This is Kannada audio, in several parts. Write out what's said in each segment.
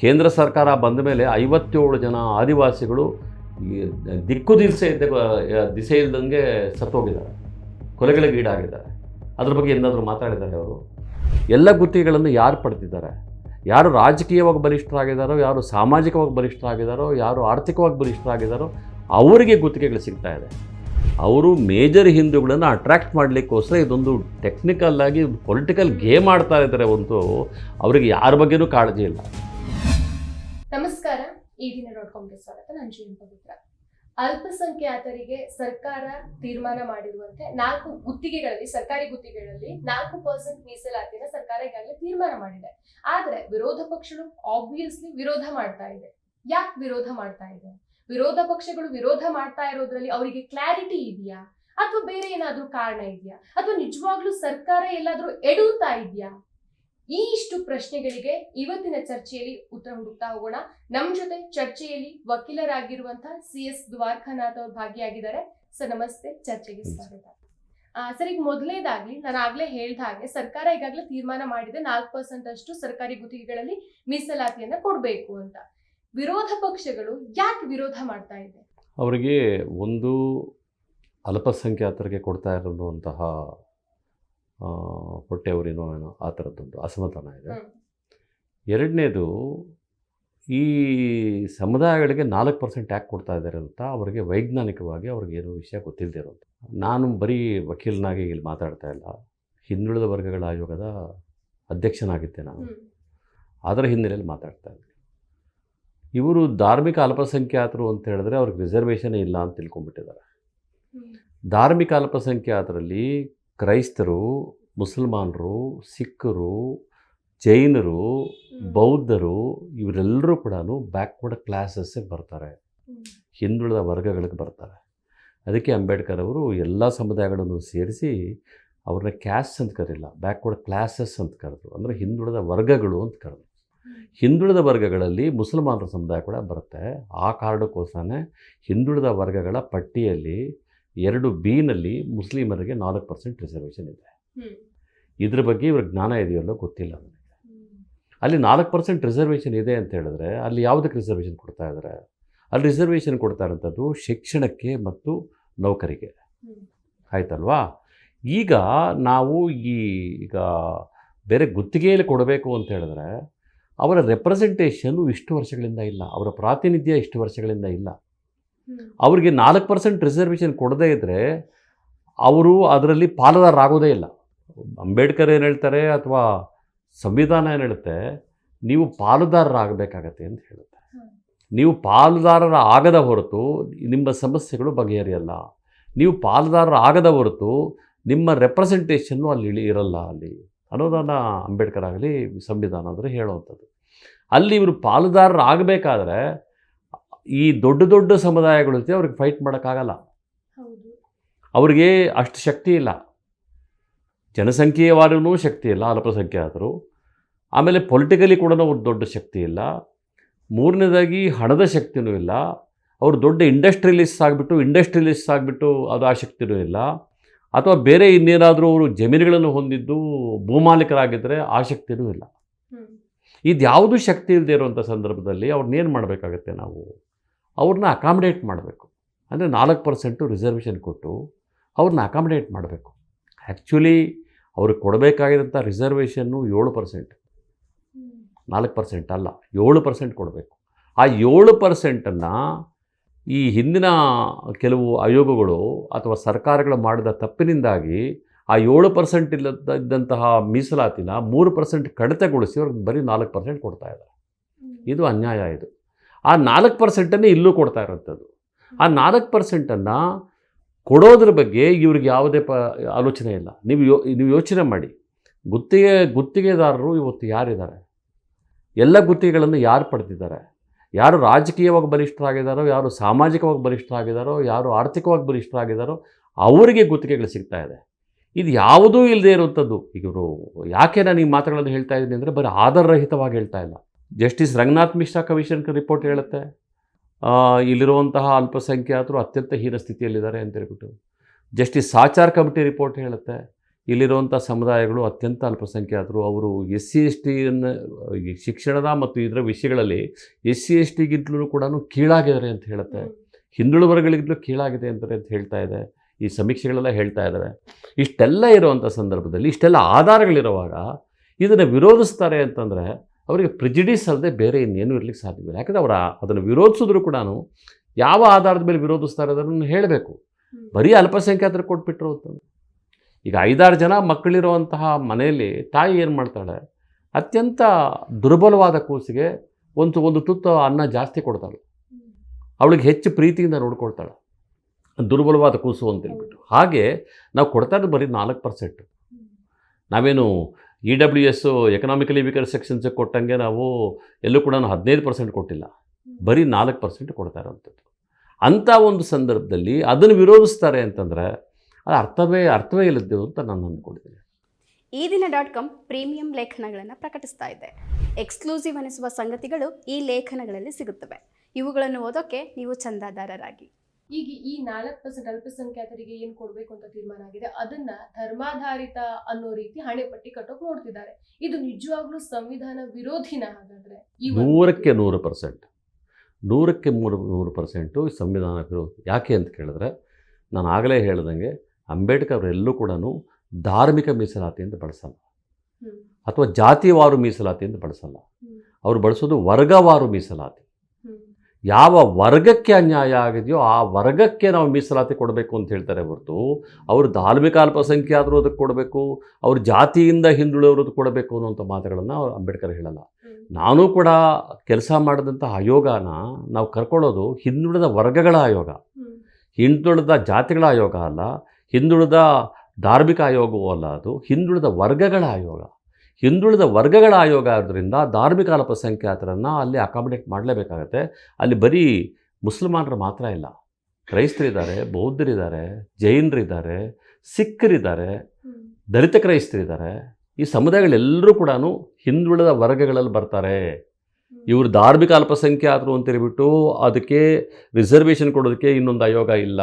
ಕೇಂದ್ರ ಸರ್ಕಾರ ಬಂದ ಮೇಲೆ ಐವತ್ತೇಳು ಜನ ಆದಿವಾಸಿಗಳು ದಿಕ್ಕು ದಿಸೆ ಇದ್ದ ದಿಸೆ ಇಲ್ಲದಂಗೆ ಸತ್ತೋಗಿದ್ದಾರೆ. ಕೊಲೆಗಳಿಗೆ ಈಡಾಗಿದ್ದಾರೆ. ಅದ್ರ ಬಗ್ಗೆ ಏನಾದರೂ ಮಾತಾಡಿದ್ದಾರೆ ಅವರು. ಎಲ್ಲ ಗುತ್ತಿಗೆಗಳನ್ನು ಯಾರು ಪಡೆದಿದ್ದಾರೆ? ಯಾರು ರಾಜಕೀಯವಾಗಿ ಬಲಿಷ್ಠರಾಗಿದ್ದಾರೋ, ಯಾರು ಸಾಮಾಜಿಕವಾಗಿ ಬಲಿಷ್ಠರಾಗಿದ್ದಾರೋ, ಯಾರು ಆರ್ಥಿಕವಾಗಿ ಬಲಿಷ್ಠರಾಗಿದ್ದಾರೋ, ಅವರಿಗೆ ಗುತ್ತಿಗೆಗಳು ಸಿಗ್ತಾ ಇದೆ. ಅವರು ಮೇಜರ್ ಹಿಂದೂಗಳನ್ನು ಅಟ್ರ್ಯಾಕ್ಟ್ ಮಾಡಲಿಕ್ಕೋಸ್ಕರ ಇದೊಂದು ಟೆಕ್ನಿಕಲ್ ಆಗಿ ಪೊಲಿಟಿಕಲ್ ಗೇಮ್ ಆಡ್ತಾ ಇದ್ದಾರೆ ಒಂದು ಅವರಿಗೆ ಯಾರ ಬಗ್ಗೆನೂ ಕಾಳಜಿ ಇಲ್ಲ. ನಮಸ್ಕಾರ. ಈ ದಿನ ಕಾಮ್ಗೆ ಸ್ವಾಗತ. ನಾನು ಜೀವನ್ ಪವಿತ್ರ. ಅಲ್ಪಸಂಖ್ಯಾತರಿಗೆ ಸರ್ಕಾರ ತೀರ್ಮಾನ ಮಾಡಿರುವಂತೆ ನಾಲ್ಕು ಗುತ್ತಿಗೆಗಳಲ್ಲಿ, ಸರ್ಕಾರಿ ಗುತ್ತಿಗೆಗಳಲ್ಲಿ ನಾಲ್ಕು ಪರ್ಸೆಂಟ್ ಮೀಸಲಾತಿನ ಸರ್ಕಾರ ಈಗಾಗಲೇ ತೀರ್ಮಾನ ಮಾಡಿದೆ. ಆದ್ರೆ ವಿರೋಧ ಪಕ್ಷಗಳು ಆಬ್ವಿಯಸ್ಲಿ ವಿರೋಧ ಮಾಡ್ತಾ ಇದೆ. ಯಾಕೆ ವಿರೋಧ ಮಾಡ್ತಾ ಇದೆ? ವಿರೋಧ ಪಕ್ಷಗಳು ವಿರೋಧ ಮಾಡ್ತಾ ಇರೋದ್ರಲ್ಲಿ ಅವರಿಗೆ ಕ್ಲಾರಿಟಿ ಇದೆಯಾ? ಅಥವಾ ಬೇರೆ ಏನಾದ್ರೂ ಕಾರಣ ಇದೆಯಾ? ಅಥವಾ ನಿಜವಾಗ್ಲೂ ಸರ್ಕಾರ ಎಲ್ಲಾದ್ರೂ ಎಡುತ್ತಾ ಇದೆಯಾ? ಈ ಇಷ್ಟು ಪ್ರಶ್ನೆಗಳಿಗೆ ಇವತ್ತಿನ ಚರ್ಚೆಯಲ್ಲಿ ಉತ್ತರ ಹುಡುಕ್ತಾ ಹೋಗೋಣ. ನಮ್ ಜೊತೆ ಚರ್ಚೆಯಲ್ಲಿ ವಕೀಲರಾಗಿರುವಂತಹ ಸಿ ಎಸ್ ದ್ವಾರಕಾನಾಥ್ ಅವರು ಭಾಗಿಯಾಗಿದ್ದಾರೆ. ಸರ್ ನಮಸ್ತೆ. ಚರ್ಚೆಗೆ ಸ್ವಾಗತ. ಸರ್ ಈಗ ಮೊದಲನೇದಾಗ್ಲಿ ನಾನು ಆಗ್ಲೇ ಹೇಳ್ದ ಹಾಗೆ ಸರ್ಕಾರ ಈಗಾಗಲೇ ತೀರ್ಮಾನ ಮಾಡಿದೆ. ನಾಲ್ಕು ಪರ್ಸೆಂಟ್ ಅಷ್ಟು ಸರ್ಕಾರಿ ಗುತ್ತಿಗೆಗಳಲ್ಲಿ ಮೀಸಲಾತಿಯನ್ನ ಕೊಡಬೇಕು ಅಂತ. ವಿರೋಧ ಪಕ್ಷಗಳು ಯಾಕೆ ವಿರೋಧ ಮಾಡ್ತಾ ಇದೆ? ಅವರಿಗೆ ಒಂದು ಅಲ್ಪಸಂಖ್ಯಾತರಿಗೆ ಕೊಡ್ತಾ ಇರುವಂತಹ ಹೊಟ್ಟೆಯವರೇನೋ ಏನೋ ಆ ಥರದ್ದೊಂದು ಅಸಮಾಧಾನ ಇದೆ. ಎರಡನೇದು ಈ ಸಮುದಾಯಗಳಿಗೆ ನಾಲ್ಕು ಪರ್ಸೆಂಟ್ ಯಾಕೆ ಕೊಡ್ತಾ ಇದ್ದಾರೆ ಅಂತ ಅವರಿಗೆ ವೈಜ್ಞಾನಿಕವಾಗಿ ಅವ್ರಿಗೆ ಏನೋ ವಿಷಯ ಗೊತ್ತಿಲ್ಲದೆ ಇರೋದು. ನಾನು ಬರೀ ವಕೀಲನಾಗಿ ಇಲ್ಲಿ ಮಾತಾಡ್ತಾ ಇಲ್ಲ. ಹಿಂದುಳಿದ ವರ್ಗಗಳ ಆಯೋಗದ ಅಧ್ಯಕ್ಷನಾಗಿದ್ದೆ ನಾನು. ಅದರ ಹಿನ್ನೆಲೆಯಲ್ಲಿ ಮಾತಾಡ್ತಾ ಇದ್ದೀನಿ ಇವರು ಧಾರ್ಮಿಕ ಅಲ್ಪಸಂಖ್ಯಾತರು ಅಂತ ಹೇಳಿದ್ರೆ ಅವ್ರಿಗೆ ರಿಸರ್ವೇಷನ್ ಇಲ್ಲ ಅಂತ ತಿಳ್ಕೊಂಡ್ಬಿಟ್ಟಿದ್ದಾರೆ. ಧಾರ್ಮಿಕ ಅಲ್ಪಸಂಖ್ಯಾತರಲ್ಲಿ ಕ್ರೈಸ್ತರು ಮುಸಲ್ಮಾನರು ಸಿಖ್ಖರು ಜೈನರು ಬೌದ್ಧರು ಇವರೆಲ್ಲರೂ ಕೂಡ ಬ್ಯಾಕ್ವರ್ಡ್ ಕ್ಲಾಸಸ್ಸೇ ಬರ್ತಾರೆ. ಹಿಂದುಳಿದ ವರ್ಗಗಳಿಗೆ ಬರ್ತಾರೆ. ಅದಕ್ಕೆ ಅಂಬೇಡ್ಕರ್ ಅವರು ಎಲ್ಲ ಸಮುದಾಯಗಳನ್ನು ಸೇರಿಸಿ ಅವ್ರನ್ನ ಕ್ಯಾಸ್ಟ್ ಅಂತ ಕರಿಲ್ಲ ಬ್ಯಾಕ್ವರ್ಡ್ ಕ್ಲಾಸಸ್ ಅಂತ ಕರೆದ್ರು. ಅಂದರೆ ಹಿಂದುಳಿದ ವರ್ಗಗಳು ಅಂತ ಕರೆದ್ರು. ಹಿಂದುಳಿದ ವರ್ಗಗಳಲ್ಲಿ ಮುಸಲ್ಮಾನರ ಸಮುದಾಯ ಕೂಡ ಬರುತ್ತೆ. ಆ ಕಾರಣಕ್ಕೋಸ್ಕರನೇ ಹಿಂದುಳಿದ ವರ್ಗಗಳ ಪಟ್ಟಿಯಲ್ಲಿ ಎರಡು ಬಿನಲ್ಲಿ ಮುಸ್ಲಿಮರಿಗೆ ನಾಲ್ಕು ಪರ್ಸೆಂಟ್ ರಿಸರ್ವೇಷನ್ ಇದೆ. ಇದ್ರ ಬಗ್ಗೆ ಇವ್ರ ಜ್ಞಾನ ಇದೆಯಲ್ಲೋ ಗೊತ್ತಿಲ್ಲ ನನಗೆ. ಅಲ್ಲಿ ನಾಲ್ಕು ಪರ್ಸೆಂಟ್ ರಿಸರ್ವೇಷನ್ ಇದೆ ಅಂತ ಹೇಳಿದ್ರೆ ಅಲ್ಲಿ ಯಾವುದಕ್ಕೆ ರಿಸರ್ವೇಷನ್ ಕೊಡ್ತಾ ಇದ್ದಾರೆ ಅಲ್ಲಿ ರಿಸರ್ವೇಷನ್ ಕೊಡ್ತಾ ಇರೋಂಥದ್ದು ಶಿಕ್ಷಣಕ್ಕೆ ಮತ್ತು ನೌಕರಿಗೆ. ಆಯ್ತಲ್ವಾ? ಈಗ ನಾವು ಈ ಈಗ ಬೇರೆ ಗುತ್ತಿಗೆಯಲ್ಲಿ ಕೊಡಬೇಕು ಅಂತ ಹೇಳಿದ್ರೆ ಅವರ ರೆಪ್ರೆಸೆಂಟೇಷನ್ನು ಇಷ್ಟು ವರ್ಷಗಳಿಂದ ಇಲ್ಲ. ಅವರ ಪ್ರಾತಿನಿಧ್ಯ ಇಷ್ಟು ವರ್ಷಗಳಿಂದ ಇಲ್ಲ. ಅವರಿಗೆ ನಾಲ್ಕು ಪರ್ಸೆಂಟ್ ರಿಸರ್ವೇಷನ್ ಕೊಡದೇ ಇದ್ದರೆ ಅವರು ಅದರಲ್ಲಿ ಪಾಲುದಾರರಾಗೋದೇ ಇಲ್ಲ. ಅಂಬೇಡ್ಕರ್ ಏನು ಹೇಳ್ತಾರೆ ಅಥವಾ ಸಂವಿಧಾನ ಏನು ಹೇಳುತ್ತೆ? ನೀವು ಪಾಲುದಾರರಾಗಬೇಕಾಗತ್ತೆ ಅಂತ ಹೇಳುತ್ತೆ. ನೀವು ಪಾಲುದಾರರ ಆಗದ ಹೊರತು ನಿಮ್ಮ ಸಮಸ್ಯೆಗಳು ಬಗೆಹರಿಯಲ್ಲ. ನೀವು ಪಾಲುದಾರರ ಆಗದ ಹೊರತು ನಿಮ್ಮ ರೆಪ್ರೆಸೆಂಟೇಷನ್ನು ಅಲ್ಲಿ ಇಳಿ ಇರಲ್ಲ ಅಲ್ಲಿ. ಅನ್ನೋದನ್ನು ಅಂಬೇಡ್ಕರ್ ಆಗಲಿ ಸಂವಿಧಾನ ಅಂದರೆ ಹೇಳುವಂಥದ್ದು. ಅಲ್ಲಿ ಇವರು ಪಾಲುದಾರರು ಆಗಬೇಕಾದ್ರೆ ಈ ದೊಡ್ಡ ದೊಡ್ಡ ಸಮುದಾಯಗಳ ಜೊತೆ ಅವ್ರಿಗೆ ಫೈಟ್ ಮಾಡೋಕ್ಕಾಗಲ್ಲ. ಅವ್ರಿಗೆ ಅಷ್ಟು ಶಕ್ತಿ ಇಲ್ಲ. ಜನಸಂಖ್ಯೆಯವಾರೂ ಶಕ್ತಿ ಇಲ್ಲ ಅಲ್ಪಸಂಖ್ಯಾತರು. ಆಮೇಲೆ ಪೊಲಿಟಿಕಲಿ ಕೂಡ ಅವ್ರ ದೊಡ್ಡ ಶಕ್ತಿ ಇಲ್ಲ. ಮೂರನೇದಾಗಿ ಹಣದ ಶಕ್ತಿನೂ ಇಲ್ಲ. ಅವರು ದೊಡ್ಡ ಇಂಡಸ್ಟ್ರಿಯಲಿಸ್ಟ್ ಆಗಿಬಿಟ್ಟು ಇಂಡಸ್ಟ್ರಿಯಲಿಸ್ಟ್ ಆಗಿಬಿಟ್ಟು ಅದು ಆ ಶಕ್ತಿನೂ ಇಲ್ಲ. ಅಥವಾ ಬೇರೆ ಇನ್ನೇನಾದರೂ ಅವರು ಜಮೀನುಗಳನ್ನು ಹೊಂದಿದ್ದು ಭೂಮಾಲೀಕರಾಗಿದ್ದರೆ ಆ ಶಕ್ತಿನೂ ಇಲ್ಲ. ಇದು ಯಾವುದೂ ಶಕ್ತಿ ಇಲ್ಲದೆ ಇರುವಂಥ ಸಂದರ್ಭದಲ್ಲಿ ಅವ್ರನ್ನೇನು ಮಾಡಬೇಕಾಗತ್ತೆ ನಾವು? ಅವ್ರನ್ನ ಅಕಾಮಿಡೇಟ್ ಮಾಡಬೇಕು. ಅಂದರೆ ನಾಲ್ಕು ಪರ್ಸೆಂಟು ರಿಸರ್ವೇಷನ್ ಕೊಟ್ಟು ಅವ್ರನ್ನ ಅಕಾಮಿಡೇಟ್ ಮಾಡಬೇಕು. ಆ್ಯಕ್ಚುಲಿ ಅವ್ರಿಗೆ ಕೊಡಬೇಕಾಗಿದ್ದಂಥ ರಿಸರ್ವೇಷನ್ನು ಏಳು ಪರ್ಸೆಂಟ್. ನಾಲ್ಕು ಪರ್ಸೆಂಟ್ ಅಲ್ಲ ಏಳು ಪರ್ಸೆಂಟ್ ಕೊಡಬೇಕು. ಆ ಏಳು ಪರ್ಸೆಂಟನ್ನು ಈ ಹಿಂದಿನ ಕೆಲವು ಆಯೋಗಗಳು ಅಥವಾ ಸರ್ಕಾರಗಳು ಮಾಡಿದ ತಪ್ಪಿನಿಂದಾಗಿ ಆ ಏಳು ಪರ್ಸೆಂಟ್ ಇಲ್ಲದ ಇದ್ದಂತಹ ಮೀಸಲಾತಿನ ಮೂರು ಪರ್ಸೆಂಟ್ ಕಡಿತಗೊಳಿಸಿ ಅವ್ರಿಗೆ ಬರೀ ನಾಲ್ಕು ಪರ್ಸೆಂಟ್ ಕೊಡ್ತಾ ಇದ್ದಾರೆ. ಇದು ಅನ್ಯಾಯ ಇದು. ಆ ನಾಲ್ಕು ಪರ್ಸೆಂಟನ್ನೇ ಇಲ್ಲೂ ಕೊಡ್ತಾ ಇರೋಂಥದ್ದು. ಆ ನಾಲ್ಕು ಪರ್ಸೆಂಟನ್ನು ಕೊಡೋದ್ರ ಬಗ್ಗೆ ಇವ್ರಿಗೆ ಯಾವುದೇ ಪ, ಆಲೋಚನೆ ಇಲ್ಲ. ನೀವು ಯೋ, ನೀವು ಯೋಚನೆ ಮಾಡಿ. ಗುತ್ತಿಗೆ, ಗುತ್ತಿಗೆದಾರರು ಇವತ್ತು ಯಾರಿದ್ದಾರೆ? ಎಲ್ಲ ಗುತ್ತಿಗೆಗಳನ್ನು ಯಾರು ಪಡೆದಿದ್ದಾರೆ? ಯಾರು ರಾಜಕೀಯವಾಗಿ ಬಲಿಷ್ಠರಾಗಿದ್ದಾರೋ, ಯಾರು ಸಾಮಾಜಿಕವಾಗಿ ಬಲಿಷ್ಠರಾಗಿದ್ದಾರೋ, ಯಾರು ಆರ್ಥಿಕವಾಗಿ ಬಲಿಷ್ಠರಾಗಿದ್ದಾರೋ, ಅವರಿಗೆ ಗುತ್ತಿಗೆಗಳು ಸಿಗ್ತಾ ಇದೆ. ಇದು ಯಾವುದೂ ಇಲ್ಲದೆ ಇರುವಂಥದ್ದು ಇವರು ಯಾಕೆ ನಾನು ಈ ಮಾತುಗಳನ್ನು ಹೇಳ್ತಾ ಇದ್ದೀನಿ ಅಂದರೆ ಬರೀ ಆಧಾರರಹಿತವಾಗಿ ಹೇಳ್ತಾ ಇಲ್ಲ. Justice Ranganath Mishra commission report ಹೇಳುತ್ತೆ ಇಲ್ಲಿರುವಂತಹ ಅಲ್ಪಸಂಖ್ಯಾತರು ಅತ್ಯಂತ ಹೀನ ಸ್ಥಿತಿಯಲ್ಲಿದ್ದಾರೆ ಅಂತ ಹೇಳ್ಬಿಟ್ಟು. ಜಸ್ಟಿಸ್ ಸಾಚಾರ್ ಕಮಿಟಿ ರಿಪೋರ್ಟ್ ಹೇಳುತ್ತೆ, ಇಲ್ಲಿರುವಂಥ ಸಮುದಾಯಗಳು ಅತ್ಯಂತ ಅಲ್ಪಸಂಖ್ಯಾತರು. ಅವರು ಎಸ್ ಸಿ ಎಸ್ ಟಿಯನ್ನು ಶಿಕ್ಷಣದ ಮತ್ತು ಇದರ ವಿಷಯಗಳಲ್ಲಿ ಎಸ್ ಸಿ ಎಸ್ ಟಿಗಿಂತಲೂ ಕೂಡ ಕೀಳಾಗಿದ್ದಾರೆ ಅಂತ ಹೇಳುತ್ತೆ. ಹಿಂದುಳಿದ ವರ್ಗಗಳಿಗಿಂತಲೂ ಕೀಳಾಗಿದೆ ಅಂತಾರೆ ಅಂತ ಹೇಳ್ತಾ ಇದೆ, ಈ ಸಮೀಕ್ಷೆಗಳೆಲ್ಲ ಹೇಳ್ತಾ ಇದ್ದಾವೆ ಇಷ್ಟೆಲ್ಲ ಇರುವಂಥ ಸಂದರ್ಭದಲ್ಲಿ, ಇಷ್ಟೆಲ್ಲ ಆಧಾರಗಳಿರುವಾಗ ಇದನ್ನು ವಿರೋಧಿಸ್ತಾರೆ ಅಂತಂದರೆ ಅವರಿಗೆ ಪ್ರಿಜಿಡಿಸ್ ಅಲ್ಲದೆ ಬೇರೆ ಇನ್ನೇನು ಇರಲಿಕ್ಕೆ ಸಾಧ್ಯವಿಲ್ಲ ಯಾಕಂದರೆ ಅವರ ಅದನ್ನು ವಿರೋಧಿಸಿದ್ರು ಕೂಡ ಯಾವ ಆಧಾರದ ಮೇಲೆ ವಿರೋಧಿಸ್ತಾರೆ ಅದನ್ನು ಹೇಳಬೇಕು. ಬರೀ ಅಲ್ಪಸಂಖ್ಯಾತರು ಕೊಟ್ಬಿಟ್ರು ಅಂತಂದು ಈಗ ಐದಾರು ಜನ ಮಕ್ಕಳಿರುವಂತಹ ಮನೆಯಲ್ಲಿ ತಾಯಿ ಏನು ಮಾಡ್ತಾಳೆ? ಅತ್ಯಂತ ದುರ್ಬಲವಾದ ಕೂಸಿಗೆ ಒಂದು ಒಂದು ತುತ್ತು ಅನ್ನ ಜಾಸ್ತಿ ಕೊಡ್ತಾಳೆ. ಅವಳಿಗೆ ಹೆಚ್ಚು ಪ್ರೀತಿಯಿಂದ ನೋಡ್ಕೊಳ್ತಾಳೆ. ದುರ್ಬಲವಾದ ಕೂಸು ಅಂತ ಹೇಳ್ಬಿಟ್ಟು. ಹಾಗೆ ನಾವು ಕೊಡ್ತಾ ಇರೋದು ಬರೀ ನಾಲ್ಕು ಪರ್ಸೆಂಟ್ ನಾವೇನು E W S economically weaker ಸೆಕ್ಷನ್ಸಿಗೆ ಕೊಟ್ಟಂಗೆ ನಾವು ಎಲ್ಲೂ ಕೂಡ ಹದಿನೈದು ಪರ್ಸೆಂಟ್ ಕೊಟ್ಟಿಲ್ಲ. ಬರೀ ನಾಲ್ಕು ಪರ್ಸೆಂಟ್ ಕೊಡ್ತಾ ಇರೋವಂಥದ್ದು. ಅಂಥ ಒಂದು ಸಂದರ್ಭದಲ್ಲಿ ಅದನ್ನು ವಿರೋಧಿಸ್ತಾರೆ ಅಂತಂದರೆ ಅದು ಅರ್ಥವೇ ಅರ್ಥವೇ ಇಲ್ಲದ್ದು ಅಂತ ನಾನು ಅಂದ್ಕೊಂಡಿದ್ದೀನಿ. ಈ ದಿನ ಡಾಟ್ ಕಾಮ್ ಪ್ರೀಮಿಯಂ ಲೇಖನಗಳನ್ನು ಪ್ರಕಟಿಸ್ತಾ ಇದೆ. ಎಕ್ಸ್ಕ್ಲೂಸಿವ್ ಅನಿಸುವ ಸಂಗತಿಗಳು ಈ ಲೇಖನಗಳಲ್ಲಿ ಸಿಗುತ್ತವೆ. ಇವುಗಳನ್ನು ಓದೋಕೆ ನೀವು ಚಂದಾದಾರರಾಗಿ. ಈಗ ಈ ನಾಲ್ಕು ಪರ್ಸೆಂಟ್ ಅಲ್ಪಸಂಖ್ಯಾತರಿಗೆ ಏನ್ ಕೊಡ್ಬೇಕು ಅಂತ ತೀರ್ಮಾನ ಆಗಿದೆ? ಅದನ್ನ ಧರ್ಮಾಧಾರಿತ ಅನ್ನೋ ರೀತಿ ಹಣೆ ಪಟ್ಟಿ ಕಟ್ಟೋಕ್ ನೋಡ್ತಿದ್ದಾರೆ. ಇದು ನಿಜವಾಗ್ಲೂ ಸಂವಿಧಾನ ವಿರೋಧಿನ ಹಾಗಾದ್ರೆ? ನೂರಕ್ಕೆ ನೂರು ಪರ್ಸೆಂಟ್ ನೂರಕ್ಕೆ ಮೂರು ನೂರು ಪರ್ಸೆಂಟು ಸಂವಿಧಾನ ವಿರೋಧಿ. ಯಾಕೆ ಅಂತ ಕೇಳಿದ್ರೆ ನಾನು ಆಗಲೇ ಹೇಳ್ದಂಗೆ ಅಂಬೇಡ್ಕರ್ ಅವರೆಲ್ಲೂ ಕೂಡ ಧಾರ್ಮಿಕ ಮೀಸಲಾತಿ ಅಂತ ಬಳಸಲ್ಲ. ಅಥವಾ ಜಾತಿವಾರು ಮೀಸಲಾತಿ ಅಂತ ಬಳಸಲ್ಲ. ಅವರು ಬಳಸೋದು ವರ್ಗವಾರು ಮೀಸಲಾತಿ. ಯಾವ ವರ್ಗಕ್ಕೆ ಅನ್ಯಾಯ ಆಗಿದೆಯೋ ಆ ವರ್ಗಕ್ಕೆ ನಾವು ಮೀಸಲಾತಿ ಕೊಡಬೇಕು ಅಂತ ಹೇಳ್ತಾರೆ ಹೊರತು ಅವರು ಧಾರ್ಮಿಕ ಅಲ್ಪಸಂಖ್ಯಾತರು ಅದಕ್ಕೆ ಕೊಡಬೇಕು ಅವ್ರ ಜಾತಿಯಿಂದ ಹಿಂದುಳಿದವ್ರದ್ದು ಕೊಡಬೇಕು ಅನ್ನೋಂಥ ಮಾತುಗಳನ್ನು ಅವ್ರು ಅಂಬೇಡ್ಕರ್ ಹೇಳಲ್ಲ. ನಾನು ಕೂಡ ಕೆಲಸ ಮಾಡಿದಂಥ ಆಯೋಗನ ನಾವು ಕರ್ಕೊಳ್ಳೋದು ಹಿಂದುಳಿದ ವರ್ಗಗಳ ಆಯೋಗ. ಹಿಂದುಳಿದ ಜಾತಿಗಳ ಆಯೋಗ ಅಲ್ಲ ಹಿಂದುಳಿದ ಧಾರ್ಮಿಕ ಆಯೋಗವೂ ಅಲ್ಲ ಅದು ಹಿಂದುಳಿದ ವರ್ಗಗಳ ಆಯೋಗ. ಹಿಂದುಳಿದ ವರ್ಗಗಳ ಆಯೋಗ ಆದ್ದರಿಂದ ಧಾರ್ಮಿಕ ಅಲ್ಪಸಂಖ್ಯಾತರನ್ನು ಅಲ್ಲಿ ಅಕಾಮಿಡೇಟ್ ಮಾಡಲೇಬೇಕಾಗತ್ತೆ. ಅಲ್ಲಿ ಬರೀ ಮುಸಲ್ಮಾನರು ಮಾತ್ರ ಇಲ್ಲ. ಕ್ರೈಸ್ತರಿದ್ದಾರೆ ಬೌದ್ಧರಿದ್ದಾರೆ ಜೈನರಿದ್ದಾರೆ ಸಿಖ್ಖರಿದ್ದಾರೆ. ದಲಿತ ಕ್ರೈಸ್ತರಿದ್ದಾರೆ. ಈ ಸಮುದಾಯಗಳೆಲ್ಲರೂ ಕೂಡ ಹಿಂದುಳಿದ ವರ್ಗಗಳಲ್ಲಿ ಬರ್ತಾರೆ. ಇವರು ಧಾರ್ಮಿಕ ಅಲ್ಪಸಂಖ್ಯಾತರು ಅಂತೇಳ್ಬಿಟ್ಟು ಅದಕ್ಕೆ ರಿಸರ್ವೇಷನ್ ಕೊಡೋದಕ್ಕೆ ಇನ್ನೊಂದು ಆಯೋಗ ಇಲ್ಲ.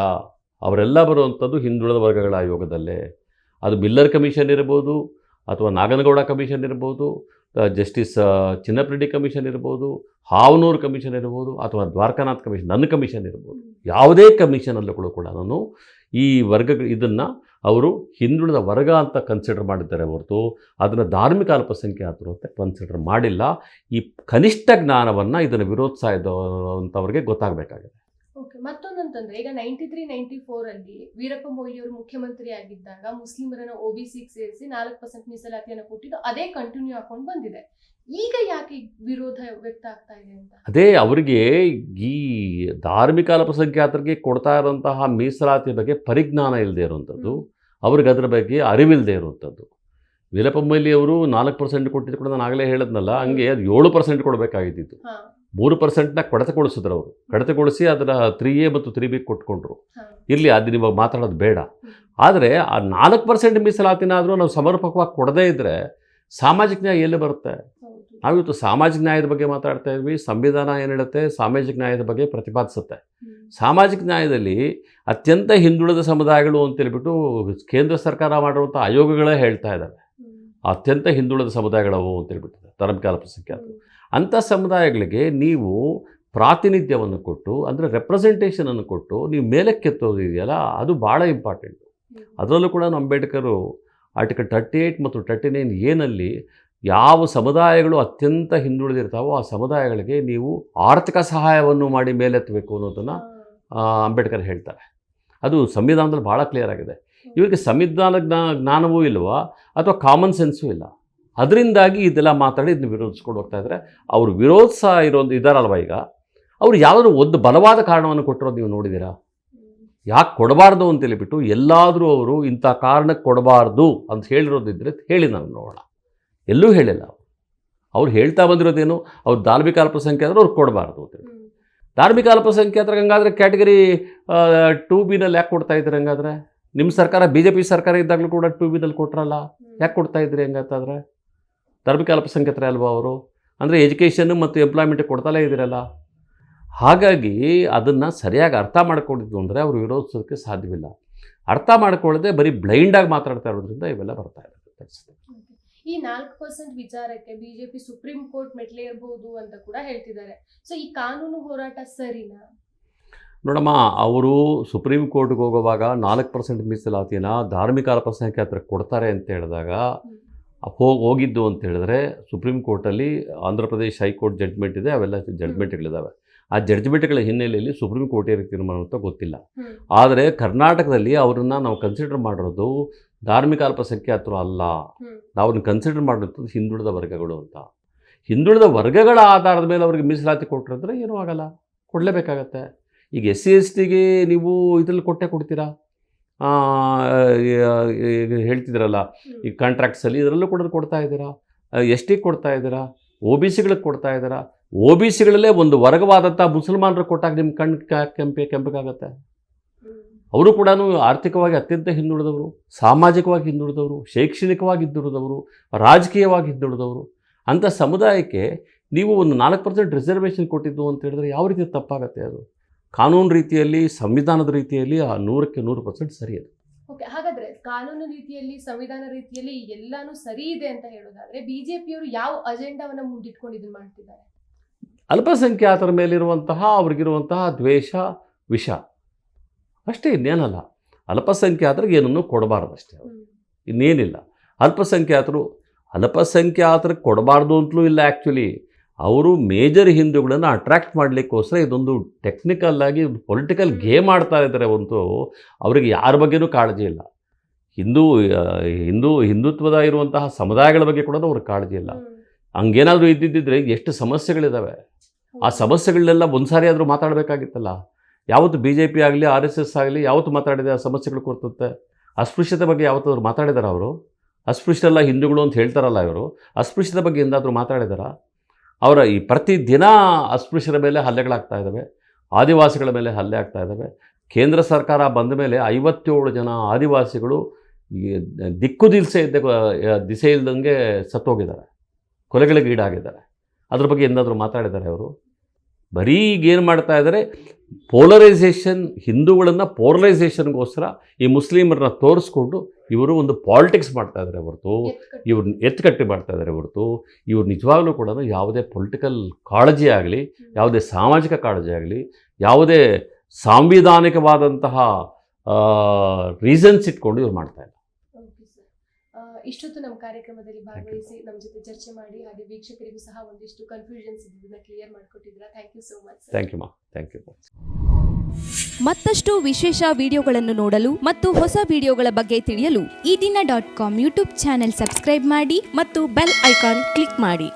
ಅವರೆಲ್ಲ ಬರುವಂಥದ್ದು ಹಿಂದುಳಿದ ವರ್ಗಗಳ ಆಯೋಗದಲ್ಲೇ. ಅದು ಮಿಲ್ಲರ್ ಕಮಿಷನ್ ಇರ್ಬೋದು ಅಥವಾ ನಾಗನಗೌಡ ಕಮಿಷನ್ ಇರ್ಬೋದು ಜಸ್ಟಿಸ್ ಚಿನ್ನಪ್ರೆಡ್ಡಿ ಕಮಿಷನ್ ಇರ್ಬೋದು, ಹಾವನೂರು ಕಮಿಷನ್ ಇರ್ಬೋದು, ಅಥವಾ ದ್ವಾರಕಾನಾಥ್ ಕಮಿಷನ್, ನನ್ನ ಕಮಿಷನ್ ಇರ್ಬೋದು, ಯಾವುದೇ ಕಮಿಷನಲ್ಲೂ ಕೂಡ ನಾನು ಈ ವರ್ಗಗಳು ಇದನ್ನು ಅವರು ಹಿಂದುಳಿದ ವರ್ಗ ಅಂತ ಕನ್ಸಿಡರ್ ಮಾಡಿದ್ದಾರೆ ಹೊರತು, ಅದನ್ನು ಧಾರ್ಮಿಕ ಅಲ್ಪಸಂಖ್ಯಾತರು ಅಂತ ಕನ್ಸಿಡರ್ ಮಾಡಿಲ್ಲ. ಈ ಕನಿಷ್ಠ ಜ್ಞಾನವನ್ನು ಇದನ್ನು ವಿರೋಧಿಸ್ತಾ ಇದ್ದವಂಥವ್ರಿಗೆ ಗೊತ್ತಾಗಬೇಕಾಗಿದೆ. ಮತ್ತೊಂದಂತಂದ್ರೆ ಈಗ ನೈಂಟಿ ತ್ರೀ ನೈಂಟಿ ಫೋರ್ ಅಲ್ಲಿ ವೀರಪ್ಪ ಮೊಯ್ಲಿ ಅವರು ಮುಖ್ಯಮಂತ್ರಿ ಆಗಿದ್ದಾಗ ಮುಸ್ಲಿಮರನ್ನ ಒ ಬಿ ಸಿ ಸೇರಿಸಿ ನಾಲ್ಕು ಪರ್ಸೆಂಟ್ ಮೀಸಲಾತಿಯನ್ನು ಕೊಟ್ಟಿದ್ದು ಅದೇ ಕಂಟಿನ್ಯೂ ಹಾಕೊಂಡು ಬಂದಿದೆ. ಈಗ ಯಾಕೆ ವಿರೋಧ ವ್ಯಕ್ತ ಆಗ್ತಾ ಇದೆ ಅಂತ? ಅದೇ ಅವರಿಗೆ ಈ ಧಾರ್ಮಿಕ ಅಲ್ಪಸಂಖ್ಯಾತರಿಗೆ ಕೊಡ್ತಾ ಇರುವಂತಹ ಮೀಸಲಾತಿ ಬಗ್ಗೆ ಪರಿಜ್ಞಾನ ಇಲ್ಲದೆ ಇರುವಂಥದ್ದು ಅವ್ರಿಗೆ ಅದ್ರ ಬಗ್ಗೆ ಅರಿವಿಲ್ಲದೆ ಇರುವಂಥದ್ದು. ವೀರಪ್ಪ ಮೊಯ್ಲಿ ಅವರು ನಾಲ್ಕು ಪರ್ಸೆಂಟ್ ಕೊಟ್ಟಿದ್ದು ಕೂಡ ನಾನು ಆಗಲೇ ಹೇಳಿದ್ನಲ್ಲ ಹಂಗೆ ಅದು ಏಳು ಪರ್ಸೆಂಟ್ ಕೊಡಬೇಕಾಗಿದ್ದು ಮೂರು ಪರ್ಸೆಂಟ್ನ ಕಡತಗೊಳಿಸಿದ್ರು ಅವರು. ಕಡತಗೊಳಿಸಿ ಅದರ ತ್ರೀ ಎ ಮತ್ತು ತ್ರೀ ಬಿ ಕೊಟ್ಕೊಂಡ್ರು. ಇಲ್ಲಿ ಅದು ಇವಾಗ ಮಾತಾಡೋದು ಬೇಡ. ಆದರೆ ಆ ನಾಲ್ಕು ಪರ್ಸೆಂಟ್ ಮೀಸಲಾತಿನಾದರೂ ನಾವು ಸಮರ್ಪಕವಾಗಿ ಕೊಡದೇ ಇದ್ದರೆ ಸಾಮಾಜಿಕ ನ್ಯಾಯ ಎಲ್ಲಿ ಬರುತ್ತೆ? ನಾವಿವತ್ತು ಸಾಮಾಜಿಕ ನ್ಯಾಯದ ಬಗ್ಗೆ ಮಾತಾಡ್ತಾ ಇದ್ವಿ ಸಂವಿಧಾನ ಏನು ಹೇಳುತ್ತೆ? ಸಾಮಾಜಿಕ ನ್ಯಾಯದ ಬಗ್ಗೆ ಪ್ರತಿಪಾದಿಸುತ್ತೆ. ಸಾಮಾಜಿಕ ನ್ಯಾಯದಲ್ಲಿ ಅತ್ಯಂತ ಹಿಂದುಳಿದ ಸಮುದಾಯಗಳು ಅಂತೇಳ್ಬಿಟ್ಟು ಕೇಂದ್ರ ಸರ್ಕಾರ ಮಾಡುವಂಥ ಆಯೋಗಗಳೇ ಹೇಳ್ತಾ ಇದ್ದಾವೆ ಅತ್ಯಂತ ಹಿಂದುಳಿದ ಸಮುದಾಯಗಳವು ಅಂತ ಧಾರ್ಮಿಕ ಅಲ್ಪಸಂಖ್ಯಾತ ಹ್ಮ್. ಅಂಥ ಸಮುದಾಯಗಳಿಗೆ ನೀವು ಪ್ರಾತಿನಿಧ್ಯವನ್ನು ಕೊಟ್ಟು ಅಂದರೆ ರೆಪ್ರೆಸೆಂಟೇಷನನ್ನು ಕೊಟ್ಟು ನೀವು ಮೇಲಕ್ಕೆತ್ತೋದು ಇದೆಯಲ್ಲ ಅದು ಭಾಳ ಇಂಪಾರ್ಟೆಂಟ್. ಅದರಲ್ಲೂ ಕೂಡ ಅಂಬೇಡ್ಕರು ಆರ್ಟಿಕಲ್ ತರ್ಟಿ ಏಯ್ಟ್ ಮತ್ತು ತರ್ಟಿ ನೈನ್ ಏನಲ್ಲಿ ಯಾವ ಸಮುದಾಯಗಳು ಅತ್ಯಂತ ಹಿಂದುಳಿದಿರ್ತಾವೋ ಆ ಸಮುದಾಯಗಳಿಗೆ ನೀವು ಆರ್ಥಿಕ ಸಹಾಯವನ್ನು ಮಾಡಿ ಮೇಲೆತ್ತಬೇಕು ಅನ್ನೋದನ್ನು ಅಂಬೇಡ್ಕರ್ ಹೇಳ್ತಾರೆ. ಅದು ಸಂವಿಧಾನದಲ್ಲಿ ಭಾಳ ಕ್ಲಿಯರ್ ಆಗಿದೆ. ಇವರಿಗೆ ಸಂವಿಧಾನ ಜ್ಞಾ ಜ್ಞಾನವೂ ಇಲ್ಲವಾ ಅಥವಾ ಕಾಮನ್ ಸೆನ್ಸೂ ಇಲ್ಲ? ಅದರಿಂದಾಗಿ ಇದೆಲ್ಲ ಮಾತಾಡಿ ಇದನ್ನ ವಿರೋಧಿಸ್ಕೊಂಡು ಹೋಗ್ತಾ ಇದ್ದಾರೆ. ಅವರು ವಿರೋಧಿಸ ಇರೋದು ಇದಾರಲ್ವ ಈಗ? ಅವರು ಯಾವುದಾದ್ರು ಒಂದು ಬಲವಾದ ಕಾರಣವನ್ನು ಕೊಟ್ಟಿರೋದು ನೀವು ನೋಡಿದ್ದೀರಾ. ಯಾಕೆ ಕೊಡಬಾರ್ದು ಅಂತೇಳಿಬಿಟ್ಟು ಎಲ್ಲಾದರೂ ಅವರು ಇಂಥ ಕಾರಣಕ್ಕೆ ಕೊಡಬಾರ್ದು ಅಂತ ಹೇಳಿರೋದಿದ್ದರೆ ಹೇಳಿ ನಾನು ನೋಡೋಣ. ಎಲ್ಲೂ ಹೇಳಿಲ್ಲ ಅವರು. ಅವ್ರು ಹೇಳ್ತಾ ಬಂದಿರೋದೇನು? ಅವ್ರು ಧಾರ್ಮಿಕ ಅಲ್ಪಸಂಖ್ಯಾತರು ಅವ್ರು ಕೊಡಬಾರ್ದು ಅಂತೇಳಿ. ಧಾರ್ಮಿಕ ಅಲ್ಪಸಂಖ್ಯಾತರಿಗೆ ಹಂಗಾದ್ರೆ ಕ್ಯಾಟಗರಿ ಟೂ ಬಿನಲ್ಲಿ ಯಾಕೆ ಕೊಡ್ತಾ ಇದ್ದೀರಿ ಹಂಗಾದ್ರೆ? ನಿಮ್ಮ ಸರ್ಕಾರ, ಬಿ ಜೆ ಪಿ ಸರ್ಕಾರ ಇದ್ದಾಗಲೂ ಕೂಡ ಟೂ ಬಿನಲ್ಲಿ ಕೊಟ್ರಲ್ಲ? ಯಾಕೆ ಕೊಡ್ತಾ ಇದ್ರಿ ಹಂಗಂತಾದ್ರೆ ಧಾರ್ಮಿಕ ಅಲ್ಪಸಂಖ್ಯಾತರೇ ಅಲ್ವಾ ಅವರು? ಅಂದರೆ ಎಜುಕೇಷನ್ ಮತ್ತು ಎಂಪ್ಲಾಯ್ಮೆಂಟ್ ಕೊಡ್ತಲೇ ಇದ್ದೀರಲ್ಲ. ಹಾಗಾಗಿ ಅದನ್ನು ಸರಿಯಾಗಿ ಅರ್ಥ ಮಾಡ್ಕೊಂಡಿದ್ದು ಅಂದರೆ ಅವರು ವಿರೋಧಿಸೋದಕ್ಕೆ ಸಾಧ್ಯವಿಲ್ಲ. ಅರ್ಥ ಮಾಡ್ಕೊಳ್ಳದೆ ಬರೀ ಬ್ಲೈಂಡಾಗಿ ಮಾತಾಡ್ತಾ ಇರೋದ್ರಿಂದ ಇವೆಲ್ಲ ಬರ್ತಾ ಇರುತ್ತೆ ಪರಿಸ್ಥಿತಿ ಈ ನಾಲ್ಕು ಪರ್ಸೆಂಟ್ ವಿಚಾರಕ್ಕೆ ಬಿಜೆಪಿ ಸುಪ್ರೀಂ ಕೋರ್ಟ್ ಮೆಟ್ಲೇರ್ಬಹುದು ಅಂತ ಕೂಡ ಹೇಳ್ತಿದ್ದಾರೆ. ಸೊ ಈ ಕಾನೂನು ಹೋರಾಟ ಸರಿನಾ? ನೋಡಮ್ಮ ಅವರು ಸುಪ್ರೀಂ ಕೋರ್ಟ್ಗೆ ಹೋಗುವಾಗ ನಾಲ್ಕು ಪರ್ಸೆಂಟ್ ಮೀಸಲಾತಿನ ಧಾರ್ಮಿಕ ಅಲ್ಪಸಂಖ್ಯಾತರಿಗೆ ಕೊಡ್ತಾರೆ ಅಂತ ಹೇಳಿದಾಗ ಹೋಗಿ ಹೋಗಿದ್ದು ಅಂತ ಹೇಳಿದ್ರೆ ಸುಪ್ರೀಂ ಕೋರ್ಟಲ್ಲಿ ಆಂಧ್ರ ಪ್ರದೇಶ್ ಹೈಕೋರ್ಟ್ ಜಡ್ಜ್ಮೆಂಟ್ ಇದೆ ಅವೆಲ್ಲ ಜಡ್ಜ್ಮೆಂಟ್ಗಳಿದ್ದಾವೆ ಆ ಜಡ್ಜ್ಮೆಂಟ್ಗಳ ಹಿನ್ನೆಲೆಯಲ್ಲಿ ಸುಪ್ರೀಂ ಕೋರ್ಟ್ ಏನು ತೀರ್ಮಾನ ಅಂತ ಗೊತ್ತಿಲ್ಲ. ಆದರೆ ಕರ್ನಾಟಕದಲ್ಲಿ ಅವರನ್ನು ನಾವು ಕನ್ಸಿಡರ್ ಮಾಡಿರೋದು ಧಾರ್ಮಿಕ ಅಲ್ಪಸಂಖ್ಯಾತರು ಅಲ್ಲ. ನಾವು ಅವ್ರನ್ನ ಕನ್ಸಿಡರ್ ಮಾಡಿರೋದು ಹಿಂದುಳಿದ ವರ್ಗಗಳು ಅಂತ. ಹಿಂದುಳಿದ ವರ್ಗಗಳ ಆಧಾರದ ಮೇಲೆ ಅವ್ರಿಗೆ ಮೀಸಲಾತಿ ಕೊಟ್ಟಿರೋದ್ರೆ ಏನೂ ಆಗಲ್ಲ. ಕೊಡಲೇಬೇಕಾಗತ್ತೆ. ಈಗ ಎಸ್ ಸಿ ಎಸ್ ಟಿಗೆ ನೀವು ಇದರಲ್ಲಿ ಕೊಟ್ಟೆ ಕೊಡ್ತೀರಾ? ಹೇಳ್ತಿದ್ರಲ್ಲ. ಈ ಕಾಂಟ್ರಾಕ್ಟ್ಸಲ್ಲಿ ಇದರಲ್ಲೂ ಕೂಡ ಕೊಡ್ತಾ ಇದ್ದೀರಾ? ಎಸ್ ಟಿ ಕೊಡ್ತಾ ಇದ್ದೀರಾ? ಒ ಬಿ ಸಿಗಳಿಗೆ ಕೊಡ್ತಾ ಇದ್ದೀರಾ? ಒ ಬಿ ಸಿಗಳಲ್ಲೇ ಒಂದು ವರ್ಗವಾದಂಥ ಮುಸಲ್ಮಾನರು ಕೊಟ್ಟಾಗ ನಿಮ್ಮ ಕಣ್ಣು ಕೆಂಪೆ ಕೆಂಪಗಾಗತ್ತೆ. ಅವರು ಕೂಡ ಆರ್ಥಿಕವಾಗಿ ಅತ್ಯಂತ ಹಿಂದುಳಿದವರು ಸಾಮಾಜಿಕವಾಗಿ ಹಿಂದುಳಿದವರು ಶೈಕ್ಷಣಿಕವಾಗಿ ಹಿಂದುಳಿದವರು ರಾಜಕೀಯವಾಗಿ ಹಿಂದುಳಿದವರು. ಅಂಥ ಸಮುದಾಯಕ್ಕೆ ನೀವು ಒಂದು ನಾಲ್ಕು ಪರ್ಸೆಂಟ್ ರಿಸರ್ವೇಷನ್ ಕೊಟ್ಟಿದ್ದು ಅಂತ ಹೇಳಿದ್ರೆ ಯಾವ ರೀತಿ ತಪ್ಪಾಗತ್ತೆ ಅದು? ಕಾನೂನು ರೀತಿಯಲ್ಲಿ ಸಂವಿಧಾನದ ರೀತಿಯಲ್ಲಿ ಆ ನೂರಕ್ಕೆ ನೂರು ಪರ್ಸೆಂಟ್ ಸರಿ ಅದು. ಓಕೆ ಹಾಗಾದ್ರೆ ಕಾನೂನು ರೀತಿಯಲ್ಲಿ ಸಂವಿಧಾನ ರೀತಿಯಲ್ಲಿ ಎಲ್ಲಾನು ಸರಿ ಇದೆ ಅಂತ ಹೇಳೋದಾದ್ರೆ ಬಿಜೆಪಿಯವರು ಯಾವ ಅಜೆಂಡಾವನ್ನ ಮುಂದಿಟ್ಕೊಂಡು ಇದನ್ನ ಮಾಡ್ತಿದ್ದಾರೆ? ಅಲ್ಪಸಂಖ್ಯಾತರ ಮೇಲಿರುವಂತಹ ಅವ್ರಿಗಿರುವಂತಹ ದ್ವೇಷ ವಿಷ. ಅಷ್ಟೇ ಇನ್ನೇನಲ್ಲ. ಅಲ್ಪಸಂಖ್ಯಾತರಿಗೆ ಏನನ್ನು ಕೊಡಬಾರ್ದು ಅಷ್ಟೇ ಇನ್ನೇನಿಲ್ಲ. ಅಲ್ಪಸಂಖ್ಯಾತರು ಅಲ್ಪಸಂಖ್ಯಾತರಿಗೆ ಕೊಡಬಾರ್ದು ಅಂತಲೂ ಇಲ್ಲ ಆ್ಯಕ್ಚುಲಿ ಅವರು ಮೇಜರ್ ಹಿಂದೂಗಳನ್ನು ಅಟ್ರ್ಯಾಕ್ಟ್ ಮಾಡಲಿಕ್ಕೋಸ್ಕರ ಇದೊಂದು ಟೆಕ್ನಿಕಲ್ ಆಗಿ ಪೊಲಿಟಿಕಲ್ ಗೇಮ್ ಆಡ್ತಾ ಇದ್ದಾರೆ ಒಂದು ಅವರಿಗೆ ಯಾರ ಬಗ್ಗೆನೂ ಕಾಳಜಿ ಇಲ್ಲ. ಹಿಂದೂ ಹಿಂದೂ ಹಿಂದುತ್ವದ ಇರುವಂತಹ ಸಮುದಾಯಗಳ ಬಗ್ಗೆ ಕೂಡ ಅವ್ರಿಗೆ ಕಾಳಜಿ ಇಲ್ಲ. ಹಂಗೇನಾದರೂ ಇದ್ದಿದ್ದರೆ ಎಷ್ಟು ಸಮಸ್ಯೆಗಳಿದ್ದಾವೆ ಆ ಸಮಸ್ಯೆಗಳನ್ನೆಲ್ಲ ಒಂದು ಸಾರಿ ಆದರೂ ಮಾತಾಡಬೇಕಾಗಿತ್ತಲ್ಲ? ಯಾವತ್ತು ಬಿ ಜೆ ಪಿ ಆಗಲಿ ಆರ್ ಎಸ್ ಎಸ್ ಆಗಲಿ ಯಾವತ್ತು ಮಾತಾಡಿದೆ ಆ ಸಮಸ್ಯೆಗಳು ಕೊಡ್ತುತ್ತೆ ಅಸ್ಪೃಶ್ಯತೆ ಬಗ್ಗೆ ಯಾವತ್ತಾದ್ರು ಮಾತಾಡಿದಾರ ಅವರು? ಅಸ್ಪೃಶ್ಯರೆಲ್ಲ ಹಿಂದೂಗಳು ಅಂತ ಹೇಳ್ತಾರಲ್ಲ ಇವರು. ಅಸ್ಪೃಶ್ಯತೆ ಬಗ್ಗೆ ಎಂದಾದರೂ ಮಾತಾಡಿದಾರ? ಅವರ ಈ ಪ್ರತಿದಿನ ಅಸ್ಪೃಶ್ಯರ ಮೇಲೆ ಹಲ್ಲೆಗಳಾಗ್ತಾ ಇದ್ದಾವೆ, ಆದಿವಾಸಿಗಳ ಮೇಲೆ ಹಲ್ಲೆ ಆಗ್ತಾ ಇದ್ದಾವೆ. ಕೇಂದ್ರ ಸರ್ಕಾರ ಬಂದ ಮೇಲೆ ಐವತ್ತೇಳು ಜನ ಆದಿವಾಸಿಗಳು ದಿಕ್ಕು ದಿಲ್ಸೆ ಇದ್ದ ದಿಸೆ ಇಲ್ದಂಗೆ ಸತ್ತೋಗಿದ್ದಾರೆ, ಕೊಲೆಗಳಿಗೆ ಈಡಾಗಿದ್ದಾರೆ. ಅದ್ರ ಬಗ್ಗೆ ಎಂದಾದರೂ ಮಾತಾಡಿದ್ದಾರೆ ಅವರು? ಬರೀ ಈಗೇನು ಮಾಡ್ತಾ ಇದ್ದಾರೆ. ಪೋಲರೈಸೇಷನ್ ಹಿಂದೂಗಳನ್ನು ಪೋಲರೈಸೇಷನ್ಗೋಸ್ಕರ ಈ ಮುಸ್ಲಿಮರನ್ನ ತೋರಿಸ್ಕೊಂಡು ಇವರು ಒಂದು ಪಾಲಿಟಿಕ್ಸ್ ಮಾಡ್ತಾ ಇದ್ದಾರೆ ಹೊರತು. ಎತ್ಕಟ್ಟು. ಇವ್ರನ್ನ ಎತ್ತುಕಟ್ಟಿ ಮಾಡ್ತಾ ಇದ್ದಾರೆ ಹೊರತು. ಇವ್ರು ನಿಜವಾಗ್ಲೂ ಕೂಡ ಯಾವುದೇ ಪೊಲಿಟಿಕಲ್ ಕಾಳಜಿ ಆಗಲಿ ಯಾವುದೇ ಸಾಮಾಜಿಕ ಕಾಳಜಿ ಆಗಲಿ ಯಾವುದೇ ಸಾಂವಿಧಾನಿಕವಾದಂತಹ ರೀಸನ್ಸ್ ಇಟ್ಕೊಂಡು ಇವ್ರು ಮಾಡ್ತಾ ಇಲ್ಲ Okay, sir. ಆ, ಇಷ್ಟೊತ್ತು ನಮ್ಮ ಕಾರ್ಯಕ್ರಮದಲ್ಲಿ ಭಾಗವಹಿಸಿ ನಮ್ಮ ಜೊತೆ ಚರ್ಚೆ ಮಾಡಿ ಹಾಗೆ ವೀಕ್ಷಕರಿಗೂ ಸಹ ಒಂದಿಷ್ಟು ಕನ್ಫ್ಯೂಷನ್ಸ್ ಇದನ್ನ clear ಮಾಡ್ಕೊಟ್ಟಿದ್ದೀರಾ. Thank you so much thank you ಮಾ ಥ್ಯಾಂಕ್ ಯು ಮತ್ತಷ್ಟು ವಿಶೇಷ ವಿಡಿಯೋಗಳನ್ನು ನೋಡಲು ಮತ್ತು ಹೊಸ ವಿಡಿಯೋಗಳ ಬಗ್ಗೆ ತಿಳಿಯಲು Ee Dina dot com YouTube channel subscribe ಮಾಡಿ ಮತ್ತು ಬೆಲ್ ಐಕಾನ್ ಕ್ಲಿಕ್ ಮಾಡಿ.